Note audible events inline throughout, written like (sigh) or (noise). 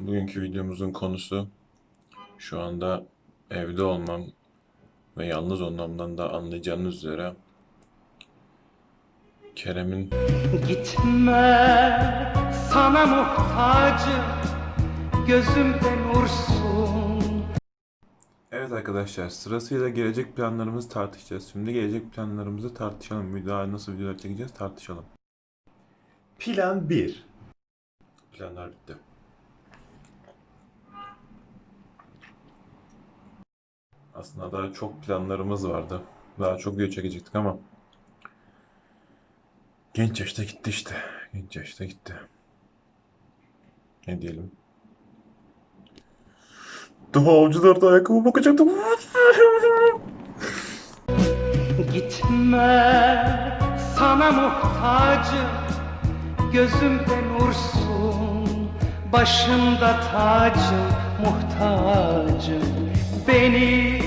Bugünkü videomuzun konusu şu anda evde olmam ve yalnız olmamdan da anlayacağınız üzere Kerem'in Gitme sana muhtacım Gözümde nursun Evet arkadaşlar sırasıyla gelecek planlarımızı tartışacağız. Şimdi gelecek planlarımızı tartışalım. Bir daha nasıl videolar çekeceğiz tartışalım. Plan 1. Planlar bitti. Aslında daha çok planlarımız vardı. Daha çok video çekecektik ama genç yaşta gitti işte. Genç yaşta gitti. Ne diyelim? Daha avcılarda ayakkabı bakacaktım. (laughs) Gitme sana muhtacım Gözümde nursun Başımda tacım muhtacım Beni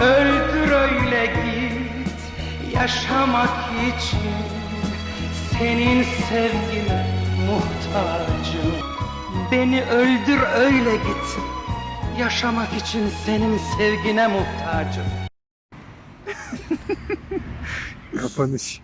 öldür öyle git Yaşamak için Senin sevgine muhtacım. Beni öldür öyle git Yaşamak için senin sevgine muhtacım. Kapanış.